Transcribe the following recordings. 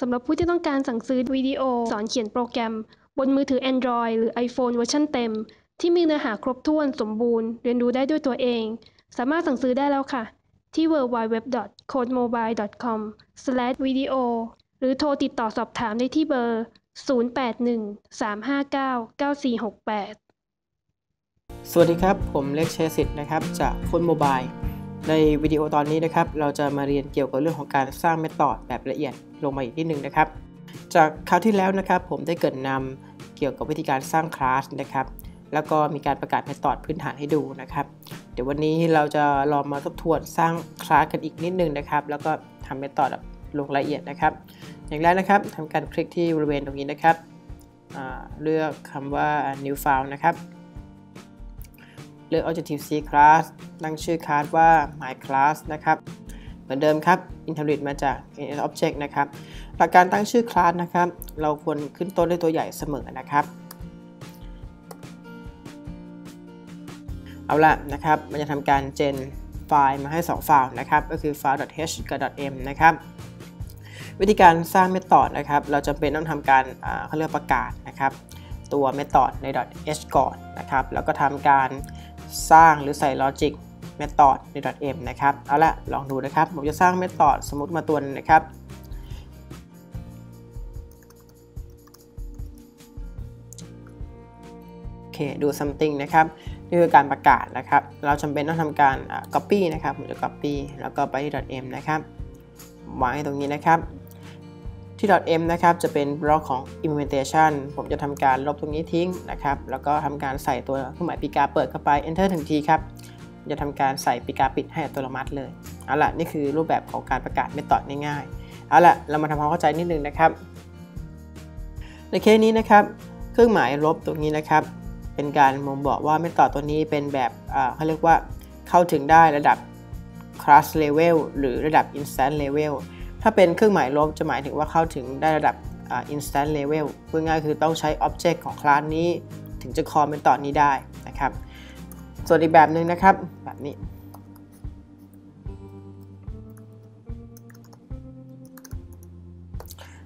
สำหรับผู้ที่ต้องการสั่งซื้อวิดีโอสอนเขียนโปรแกรม บนมือถือ Android หรือ iPhone เวอร์ชันเต็ม ที่มีเนื้อหาครบถ้วนสมบูรณ์ เรียนรู้ได้ด้วยตัวเอง สามารถสั่งซื้อได้แล้วค่ะ ที่ www.codemobile.com/video หรือโทรติดต่อสอบถามได้ที่เบอร์ 0813599468 สวัสดีครับ ผมเล็กเชสิตนะครับ จากคนโมบาย ในวิดีโอตอนนี้นะครับ เราจะมาเรียนเกี่ยวกับเรื่องของการสร้างเมธอดแบบละเอียดลงมาอีกนิดนึงนะครับ จากคราวที่แล้วนะครับผมได้เกิดนำเกี่ยวกับวิธีการสร้างคลาสนะครับ แล้วก็มีการประกาศเมธอดพื้นฐานให้ดูนะครับ เดี๋ยววันนี้เราจะลองมาทบทวนสร้างคลาสกันอีกนิดนึงนะครับ แล้วก็ทำเมธอดลงรายละเอียดนะครับ อย่างแรกนะครับทำการคลิกที่บริเวณตรงนี้นะครับเลือกคำว่า new file นะครับ เลือก Objective C class ตั้งชื่อคลาสว่า my class นะครับ เหมือนเดิมครับ inherit มาจาก int object นะครับ หลักการตั้งชื่อคลาสนะครับ เราควรขึ้นต้นด้วยตัวใหญ่เสมอนะครับ เอาละนะครับ มันจะทำการ gen ไฟล์มาให้ 2 ไฟล์นะครับ ก็คือไฟล์ .h กับ .m นะครับ วิธีการสร้างเมธอดนะครับ เราจำเป็นต้องทำการเขาเรียกประกาศนะครับตัวเมธอดใน .h ก่อนนะครับ แล้วก็ทำการสร้างหรือใส่ logic method ใน .m นะครับ เอาละลองดูนะครับ ผมจะสร้าง method สมมติมาตัวนึงนะครับ โอเคดู something นะครับ นี่คือการประกาศนะครับ เราจำเป็นต้องทำการ copy นะครับ ผมจะ copy แล้วก็ไปที่ .m นะครับวางให้ตรงนี้นะครับที่ .m นะครับ จะเป็นบล็อกของ implementation ผมจะทำการลบตรงนี้ทิ้งนะครับ แล้วก็ทำการใส่ตัวเครื่องหมายปีกาเปิดเข้าไป enter ถึงทีครับ จะทำการใส่ปีกาปิดให้อัตโนมัติเลย เอาละนี่คือรูปแบบของการประกาศเมธอดง่ายๆ เอาละเรามาทำความเข้าใจนิดนึงนะครับ ในเคสนี้นะครับ เครื่องหมายลบตรงนี้นะครับ เป็นการมองบอกว่าเมธอดตัวนี้เป็นแบบเขาเรียกว่าเข้าถึงได้ระดับ class level หรือระดับ instance level ถ้าเป็นเครื่องหมายลบจะหมายถึงว่าเข้าถึงได้ระดับ instance level พูดง่ายคือต้องใช้ object ของคลาสนี้ ถึงจะ call เมธอดนี้ได้นะครับ ส่วนอีกแบบหนึ่งนะครับ แบบนี้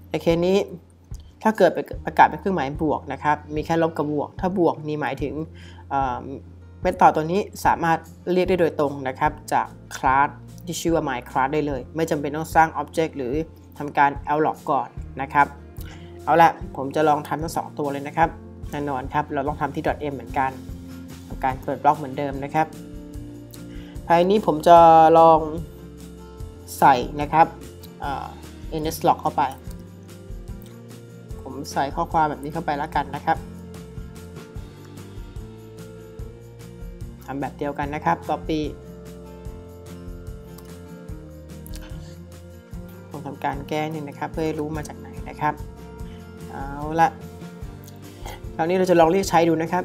ในเคสนี้ถ้าเกิดประกาศเป็นเครื่องหมายบวกนะครับ มีแค่ลบกับบวก ถ้าบวกนี่หมายถึงเมธอดตัวนี้สามารถเรียกได้โดยตรงนะครับ จากคลาสที่ชื่อว่า my class ได้เลย ไม่จำเป็นต้องสร้าง object หรือทำการ allog ก่อนนะครับ เอาละผมจะลองทำทั้งสองตัวเลยนะครับแน่นอนครับ เราต้องทำที่ .m เหมือนกัน ทำการเปิดบล็อกเหมือนเดิมนะครับภายนี้ผมจะลองใส่นะครับ nslog เข้าไป ผมใส่ข้อความแบบนี้เข้าไปแล้วกันนะครับทำแบบเดียวกันนะครับ copy ผมทำการแก้นึงนะครับ เพื่อให้รู้มาจากไหนนะครับ เอาละคราวนี้เราจะลองเรียกใช้ดูนะครับ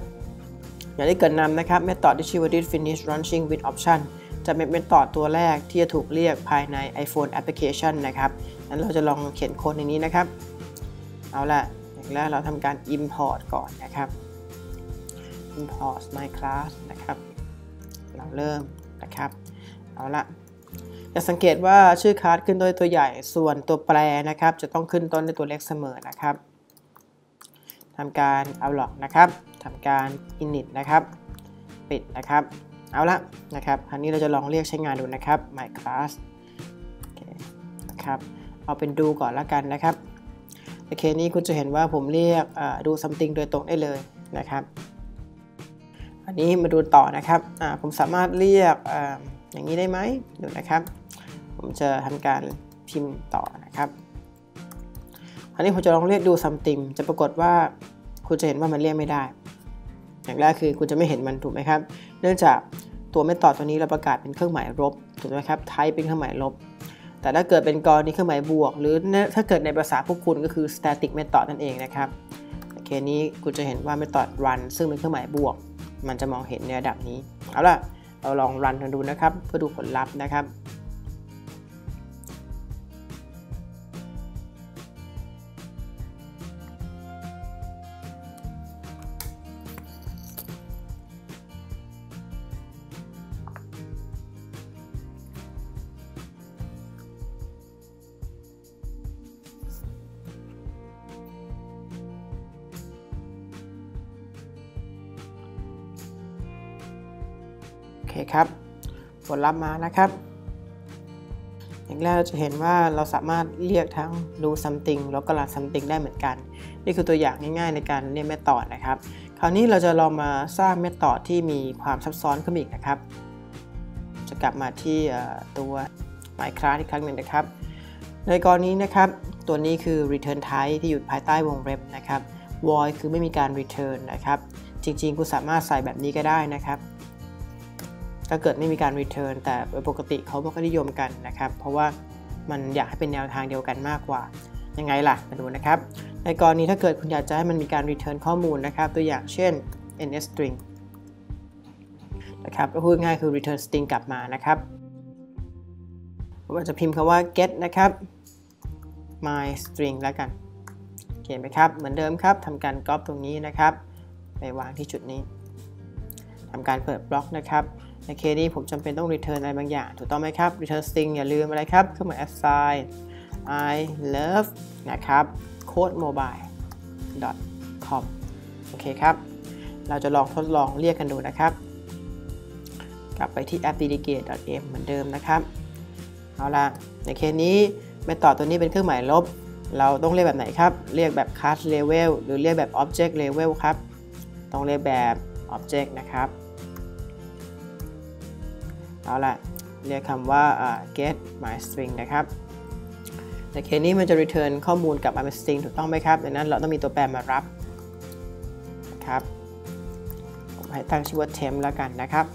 อย่างที่เกิดนำนะครับ method ที่ชื่อว่า did finish launching with option จะเป็น method ตัวแรกที่จะถูกเรียกภายใน iPhone application นะครับนั้นเราจะลองเขียนโค้ดในนี้นะครับ เอาละอย่างแรกเราทำการ import ก่อนนะครับ import my class นะครับ เราเริ่มนะครับ เอาละจะสังเกตว่าชื่อคลาสขึ้นด้วยตัวใหญ่ส่วนตัวแปรนะครับ จะต้องขึ้นต้นด้วยตัวเล็กเสมอนะครับทำการเอาหลอกนะครับ ทำการ init นะครับ ปิดนะครับ เอาละนะครับคราวนี้เราจะลองเรียกใช้งานดูนะครับ my class นะครับเอาเป็นดูก่อนละกันนะครับในเคนี้คุณจะเห็นว่าผมเรียกดู something โดยตรงได้เลยนะครับ อันนี้มาดูต่อนะครับผมสามารถเรียกออย่างนี้ได้ไหมดูนะครับ ผมจะทำการพิมพ์ต่อนะครับอันนี้ผมจะลองเรียกดู something จะปรากฏว่าคุณจะเห็นว่ามันเรียกไม่ได้ อย่างแรกคือคุณจะไม่เห็นมันถูกไหมครับ เนื่องจากตัวเมธอดตัวนี้เราประกาศเป็นเครื่องหมายลบถูกไหมครับ type เป็นเครื่องหมายลบ แต่ถ้าเกิดเป็นกรณีเครื่องหมายบวก หรือถ้าเกิดในภาษาพวกคุณก็คือ static method นั่นเองนะครับเคนี้คุณจะเห็นว่า method run ซึ่งเป็นเครื่องหมายบวก มันจะมองเห็นในระดับนี้เอาล่ะเราลองรันกันดูนะครับเพื่อดูผลลัพธ์นะครับ เคครับผลลัพธ์มานะครับ อย่างแรกเราจะเห็นว่าเราสามารถเรียกทั้ง do something แล้วก็ run something ได้เหมือนกัน นี่คือตัวอย่างง่ายๆในการเรียกเมธอดนะครับ คราวนี้เราจะลองมาสร้างเมธอดที่มีความซับซ้อนขึ้นอีกนะครับ จะกลับมาที่ตัว Minecraft อีกครั้งหนึ่งนะครับ ในกรณีนะครับ ตัวนี้คือ return type ที่อยู่ภายใต้วงเล็บนะครับ void คือไม่มีการ return นะครับ จริงๆ คุณสามารถใส่แบบนี้ก็ได้นะครับ ถ้าเกิดไม่มีการ return แต่โดยปกติเขาไม่ค่อยนิยมกันนะครับ เพราะว่ามันอยากให้เป็นแนวทางเดียวกันมากกว่า ยังไงล่ะ มาดูนะครับ ในกรณีถ้าเกิดคุณอยากจะให้มันมีการ return ข้อมูลนะครับ ตัวอย่างเช่น ns string นะครับพูดง่ายคือ return string กลับมานะครับผมอาจจะพิมพ์คำว่า get นะครับ my string แล้วกันเขียนไหมครับ เหมือนเดิมครับทำการ copy ตรงนี้นะครับ ไปวางที่จุดนี้ทำการเปิดบล็อกนะครับ ในเคสนี้ผมจำเป็นต้อง return อะไรบางอย่าง ถูกต้องไหมครับ return string อย่าลืมอะไรครับเครื่องหมาย assign I love นะครับ code mobile com โอเคครับ เราจะลองทดลองเรียกกันดูนะครับ กลับไปที่ app delegate.m เหมือนเดิมนะครับ เอาละในเคสนี้เมธอดตัวนี้เป็นเครื่องหมายลบ เราต้องเรียกแบบไหนครับ เรียกแบบ class level หรือเรียกแบบ object level ครับ ต้องเรียกแบบ object นะครับ เอาละเรียกคำว่า get my string นะครับในเคสนี้มันจะ return ข้อมูลกลับมาเป็น string ถูกต้องไหมครับ ดังนั้นเราต้องมีตัวแปรมารับนะครับผมให้ตั้งชื่อว่า temp แล้วกันนะครับ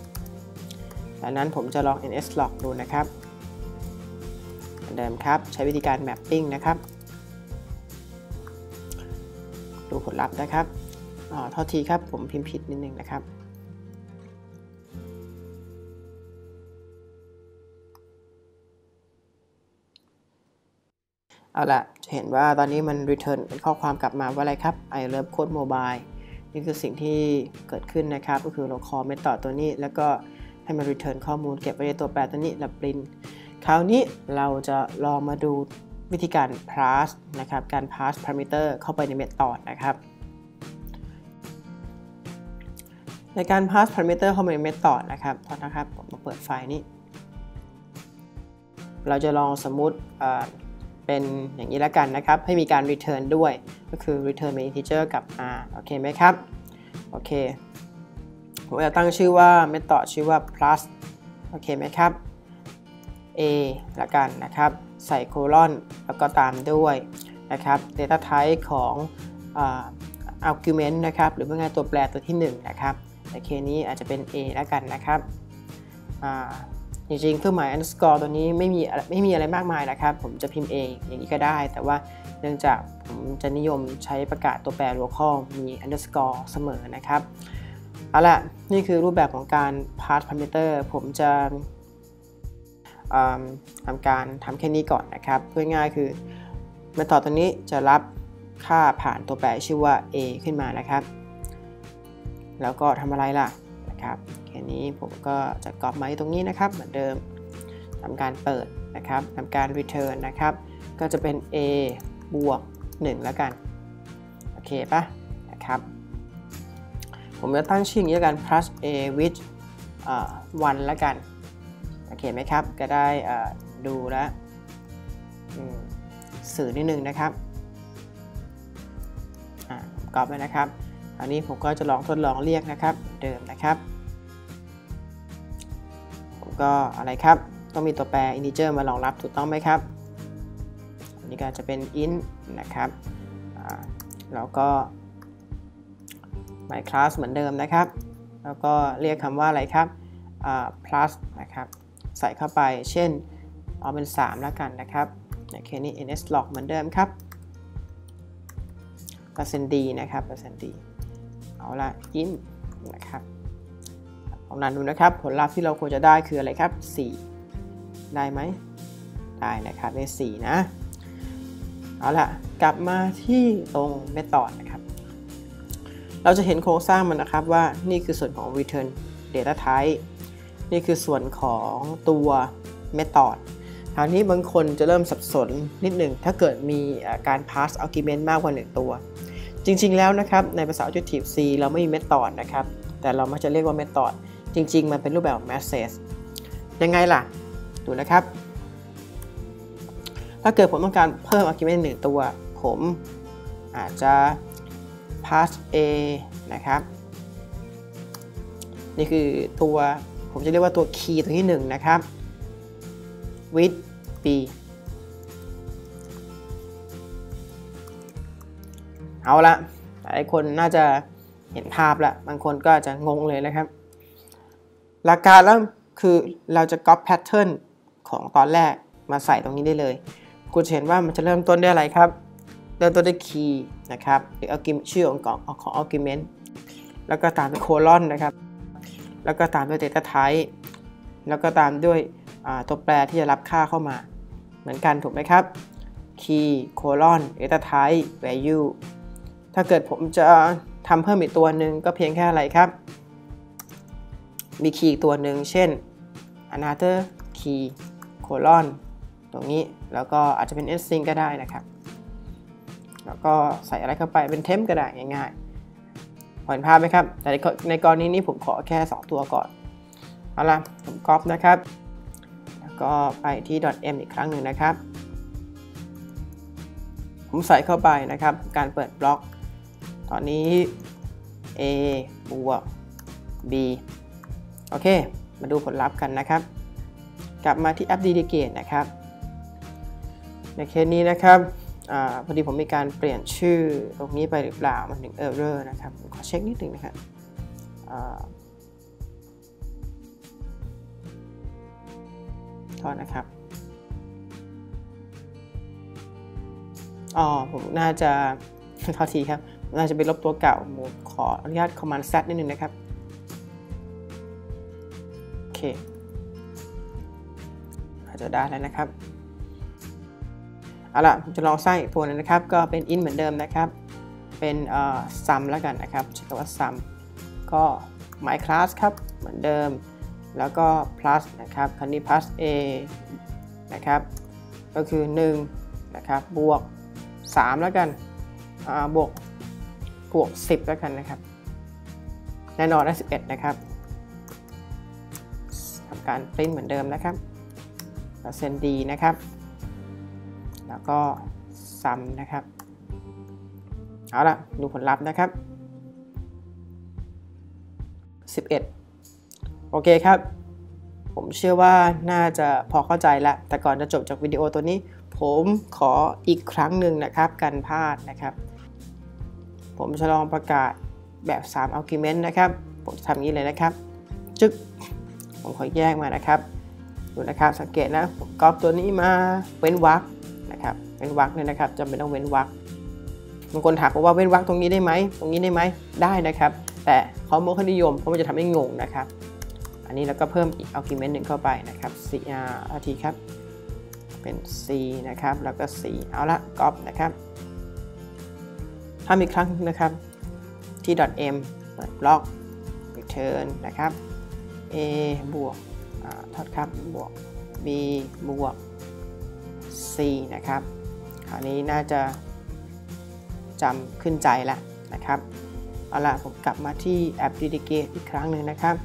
ดังนั้นผมจะลอง nslog ดูนะครับเดิมครับ ใช้วิธีการ mapping นะครับ ดูผลลัพธ์นะครับอ๋อโทษทีครับผมพิมพ์ผิดนิดนึงนะครับ เอาละจะเห็นว่าตอนนี้มัน return เป็นข้อความกลับมาว่าอะไรครับ I love code mobile นี่คือสิ่งที่เกิดขึ้นนะครับ ก็คือเรา call method ตัวนี้ แล้วก็ให้มัน return ข้อมูลเก็บไว้ในตัวแปรตัวนี้แล้ว print คราวนี้เราจะลองมาดูวิธีการ pass นะครับ การ pass parameter เข้าไปใน method นะครับในการ pass parameter เข้าไปใน method นะครับตอนนะครับ ผมมาเปิดไฟล์นี้ เราจะลองสมมุติ เป็นอย่างนี้แล้วกันนะครับ ให้มีการ return ด้วย ก็คือ return เป็น integer กับมาโอเคไหมครับ โอเค ผมจะตั้งชื่อว่า method ชื่อว่า plus โอเคไหมครับ a ละกันนะครับ ใส่โคลอนแล้วก็ตามด้วยนะครับ data type ของ argument นะครับ หรือว่าไงตัวแปรตัวที่1นะครับ ในเคนี้อาจจะเป็น a แล้วกันนะครับ จริงๆ เครื่องหมาย underscore ตัวนี้ไม่มีไม่มีอะไรมากมายนะครับ ผมจะพิมพ์ a อย่างนี้ก็ได้ แต่ว่าเนื่องจากผมจะนิยมใช้ประกาศตัวแปร local มี underscore เสมอนะครับ เอาละนี่คือรูปแบบของการ pass parameter ผมจะทำการทำแค่นี้ก่อนนะครับ เพื่อง่ายคือ method ตัวนี้จะรับค่าผ่านตัวแปรชื่อว่า a ขึ้นมานะครับ แล้วก็ทำอะไรล่ะ นะครับแค่นี้ผมก็จะกรอบไม้ตรงนี้นะครับ เหมือนเดิมทำการเปิดนะครับทำการ return นะครับ ก็จะเป็น a บวก 1 แล้วกัน โอเคปะนะครับ ผมจะตั้งชื่ออย่างนี้แล้วกัน plus a with 1แล้วกัน โอเคไหมครับ ก็ได้ดูแลสื่อนิดนึงนะครับกรอบเลยนะครับ อันนี้ผมก็จะลองทดลองเรียกนะครับเดิมนะครับผมก็อะไรครับต้องมีตัวแปร integer มารองรับถูกต้องไหมครับอันนี้ก็จะเป็น int นะครับแล้วก็ my class เหมือนเดิมนะครับ แล้วก็เรียกคำว่าอะไรครับ plus นะครับใส่เข้าไปเช่นเอาเป็น 3 แล้วกันนะครับในเคนี้ nslog เหมือนเดิมครับเปอร์เซ็นต์ d นะครับเปอร์เซ็นต์ d เอาละ int นะครับลองนันดูนะครับ ผลลัพธ์ที่เราควรจะได้คืออะไรครับ 4 ได้ไหมได้นะครับได้4นะเอาละกลับมาที่ตรงเมธอดนะครับ เราจะเห็นโครงสร้างมันนะครับว่านี่คือส่วนของ return data type นี่คือส่วนของตัว method คราวนี้บางคนจะเริ่มสับสนนิดหนึ่งถ้าเกิดมีการ pass argument มากกว่า 1 ตัว จริงๆแล้วนะครับในภาษา Objective C เราไม่มี method นะครับ แต่เรามักจะเรียกว่า method จริง ๆ มันเป็นรูปแบบ message ยังไงล่ะ ดูนะครับ ถ้าเกิดผมต้องการเพิ่ม argument หนึ่งตัว ผมอาจจะ pass a นะครับ นี่คือตัวผมจะเรียกว่าตัว key ตัวที่1นะครับ with b เอาละหลายคนน่าจะเห็นภาพละบางคนก็จะงงเลยนะครับ หลักการแล้วคือเราจะ copy pattern ของตอนแรกมาใส่ตรงนี้ได้เลยคุณเห็นว่ามันจะเริ่มต้นด้วยอะไรครับ เริ่มต้นด้วย key นะครับหรือ argument ชื่อของของ argument แล้วก็ตามด้วย colon นะครับ แล้วก็ตามด้วย data type แล้วก็ตามด้วยตัวแปรที่จะรับค่าเข้ามา เหมือนกันถูกไหมครับ key colon data type value ถ้าเกิดผมจะทำเพิ่มอีกตัวหนึ่งก็เพียงแค่อะไรครับ มีคีย์ตัวหนึ่งเช่น another key colon ตรงนี้แล้วก็อาจจะเป็น string ก็ได้นะครับ แล้วก็ใส่อะไรเข้าไปเป็น temp ก็ได้ง่ายๆเห็นภาพไหมครับ แต่ในกรณีนี้ผมขอแค่ 2 ตัวก่อน เอาล่ะผมก๊อปนะครับ แล้วก็ไปที่ .m อีกครั้งหนึ่งนะครับ ผมใส่เข้าไปนะครับ การเปิดบล็อก ตอนนี้ a บวก b โอเค มาดูผลลัพธ์กันนะครับ กลับมาที่แอป d d g a t e นะครับ ในเคสนี้นะครับอพอดีผมมีการเปลี่ยนชื่อตรงนี้ไปหรือเปล่า มันถึง error นะครับ ขอเช็คนิดหนึ่งนะครับโทษนะครับอ๋อผมน่าจะขอทีครับ น่าจะไปลบตัวเก่าขออนุญาต Command Z นิดนึงนะครับ โอเคอาจจะได้แล้วนะครับ เอาล่ะผมจะลองสร้างอีกตัวนึงนะครับ ก็เป็น in เหมือนเดิมนะครับ เป็นเอ่อ sum แล้วกันนะครับใช้คำว่า sum ก็ my class ครับ เหมือนเดิม แล้วก็ plus นะครับคันนี้ plus a นะครับ ก็คือ 1 นะครับ บวก 3 แล้วกันบวก บวก 10 แล้วกันนะครับ แน่นอนได้11 นะครับทำการปริ้นเหมือนเดิมนะครับเปอร์เซ็นต์ดีนะครับ แล้วก็ซัมนะครับ เอาละดูผลลัพธ์นะครับ 11 โอเคครับ ผมเชื่อว่าน่าจะพอเข้าใจแล้วแต่ก่อนจะจบจากวิดีโอตัวนี้ ผมขออีกครั้งหนึ่งนะครับกันพลาดนะครับ ผมจะลองประกาศแบบ 3 argument นะครับ ผมจะทำอย่างนี้เลยนะครับ จึ๊ก ผมขอแยกมานะครับ ดูนะครับ สังเกตนะ ผมก๊อปตัวนี้มา เว้นวรรคนะครับ เว้นวรรคเนี่ยนะครับจำเป็นต้องเว้นวรรคบางคนถามว่าเว้นวรรคตรงนี้ได้ไหม ตรงนี้ได้ไหม ได้นะครับ แต่เขาโมคนิยม เพราะมันจะทำให้งงนะครับ อันนี้แล้วก็เพิ่มอีก argument หนึ่งเข้าไปนะครับ cr ทีครับ เป็น c นะครับ แล้วก็ c เอาละก๊อปนะครับ ทำอีกครั้งนะครับที่ .m เปิดบล็อก return นะครับ a บวกทอดครับบวก b บวก c นะครับ คราวนี้น่าจะจำขึ้นใจล้วนะครับ เอาล่ะผมกลับมาที่แอป d d g a t e อีกครั้งหนึ่งนะครับ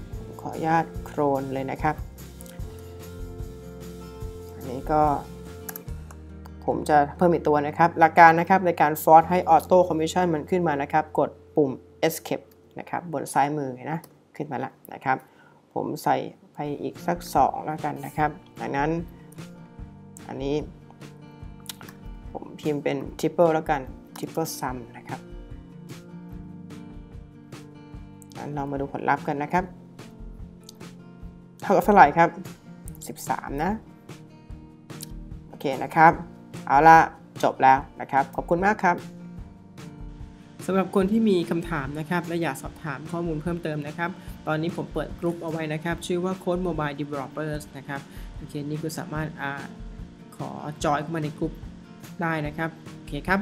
ขออนุญาตโครนเลยนะครับ อันนี้ก็ ผมจะเพิ่มอีกตัวนะครับ หลักการนะครับในการฟอร์สให้ Auto Commission มันขึ้นมานะครับ กดปุ่ม Escape นะครับบนซ้ายมือนะขึ้นมาแล้วนะครับ ผมใส่ไปอีกสัก 2 แล้วกันนะครับดังนั้นอันนี้ ผมพิมพ์เป็น triple แล้วกัน triple sum นะครับงั้นเรามาดูผลลัพธ์กันนะครับ เท่ากับเท่าไหร่ครับ 13 นะ โอเคนะครับ เอาละจบแล้วนะครับ ขอบคุณมากครับสำหรับคนที่มีคำถามนะครับ และอยากสอบถามข้อมูลเพิ่มเติมนะครับ ตอนนี้ผมเปิดกลุ่มเอาไว้นะครับ ชื่อว่า Code Mobile Developers นะครับโอเคนี่คือสามารถอขอจอยเข้ามาในกลุ่มได้นะครับ โอเคครับ